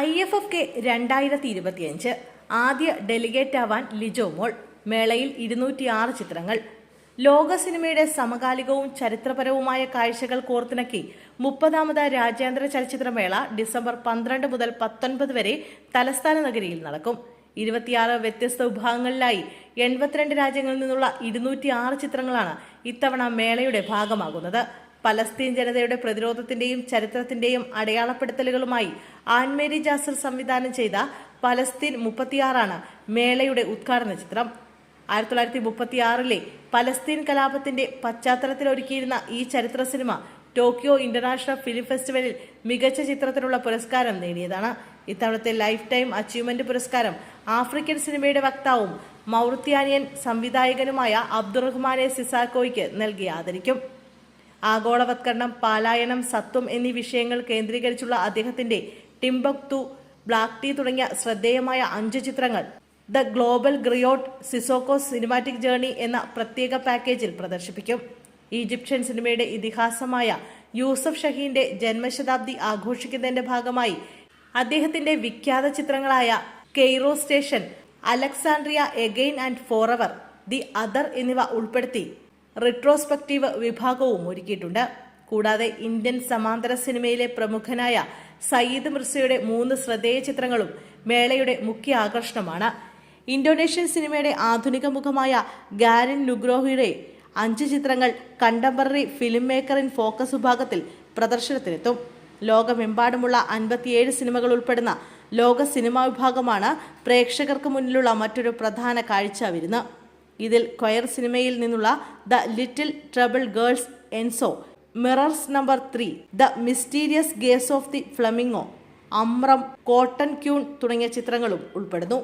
I F F K രണ്ടായിരത്തി ഇരുപത്തിയഞ്ച് ആദ്യ ഡെലിഗേറ്റ് ആവാൻ ലിജോ മോൾ. മേളയിൽ ഇരുന്നൂറ്റിയാറ് ചിത്രങ്ങൾ. ലോക സിനിമയുടെ സമകാലികവും ചരിത്രപരവുമായ കാഴ്ചകൾ കോർത്തിണക്കി മുപ്പതാമത് രാജ്യാന്തര ചലച്ചിത്രമേള ഡിസംബർ പന്ത്രണ്ട് മുതൽ പത്തൊൻപത് വരെ തലസ്ഥാന നഗരിയിൽ നടക്കും. ഇരുപത്തിയാറ് വ്യത്യസ്ത വിഭാഗങ്ങളിലായി എൺപത്തിരണ്ട് രാജ്യങ്ങളിൽ നിന്നുള്ള ഇരുന്നൂറ്റിയാറ് ചിത്രങ്ങളാണ് ഇത്തവണ മേളയുടെ ഭാഗമാകുന്നത്. പലസ്തീൻ ജനതയുടെ പ്രതിരോധത്തിന്റെയും ചരിത്രത്തിന്റെയും അടയാളപ്പെടുത്തലുകളുമായി ആൻമേരി ജാസർ സംവിധാനം ചെയ്ത പലസ്തീൻ മുപ്പത്തിയാറാണ് മേളയുടെ ഉദ്ഘാടന ചിത്രം. ആയിരത്തി തൊള്ളായിരത്തി മുപ്പത്തിയാറിലെ പലസ്തീൻ കലാപത്തിന്റെ പശ്ചാത്തലത്തിൽ ഒരുക്കിയിരുന്ന ഈ ചരിത്ര സിനിമ ടോക്കിയോ ഇന്റർനാഷണൽ ഫിലിം ഫെസ്റ്റിവലിൽ മികച്ച ചിത്രത്തിനുള്ള പുരസ്കാരം നേടിയതാണ്. ഇത്തവണത്തെ ലൈഫ് ടൈം അച്ചീവ്മെന്റ് പുരസ്കാരം ആഫ്രിക്കൻ സിനിമയുടെ വക്താവും മൗറിത്യാനിയൻ സംവിധായകനുമായ അബ്ദുറഹ്മാനെ സിസാക്കോയ്ക്ക് നൽകി ആദരിക്കും. ആഗോളവത്കരണം പാലായനം സത്വം എന്നീ വിഷയങ്ങൾ കേന്ദ്രീകരിച്ചുള്ള അദ്ദേഹത്തിന്റെ ടിംബക്തു ബ്ലാക്ക് ടീ തുടങ്ങിയ ശ്രദ്ധേയമായ അഞ്ച് ചിത്രങ്ങൾ the global griot Sissoko cinematic journey എന്ന പ്രത്യേക പാക്കേജിൽ പ്രദർശിപ്പിക്കും. ഈജിപ്ഷ്യൻ സിനിമയുടെ ഇതിഹാസമായ യൂസഫ് ഷഹീന്റെ ജന്മശതാബ്ദി ആഘോഷിക്കുന്നതിന്റെ ഭാഗമായി അദ്ദേഹത്തിന്റെ വിഖ്യാത ചിത്രങ്ങളായ Cairo station Alexandria again and forever the other എന്നിവ ഉൾപ്പെടുത്തി റിട്രോസ്പെക്റ്റീവ് വിഭാഗവും ഒരുക്കിയിട്ടുണ്ട്. കൂടാതെ ഇന്ത്യൻ സമാന്തര സിനിമയിലെ പ്രമുഖനായ സയ്യിദ് മിർസയുടെ മൂന്ന് ശ്രദ്ധേയ ചിത്രങ്ങളും മേളയുടെ മുഖ്യ ആകർഷണമാണ്. ഇന്തോനേഷ്യൻ സിനിമയുടെ ആധുനിക മുഖമായ ഗാരിൻ നുഗ്രോഹിയുടെ അഞ്ച് ചിത്രങ്ങൾ contemporary film maker in focus വിഭാഗത്തിൽ പ്രദർശനത്തിനെത്തും. ലോകമെമ്പാടുമുള്ള അൻപത്തിയേഴ് സിനിമകൾ ഉൾപ്പെടുന്ന ലോക സിനിമാ വിഭാഗമാണ് പ്രേക്ഷകർക്ക് മുന്നിലുള്ള മറ്റൊരു പ്രധാന കാഴ്ച വിരുന്ന്. ഇതിൽ ക്വയർ സിനിമയിൽ നിന്നുള്ള the little trouble girls Enzo mirrors number three the mysterious gaze of the flamingo Amrum cotton queen തുടങ്ങിയ ചിത്രങ്ങളും ഉൾപ്പെടുന്നു.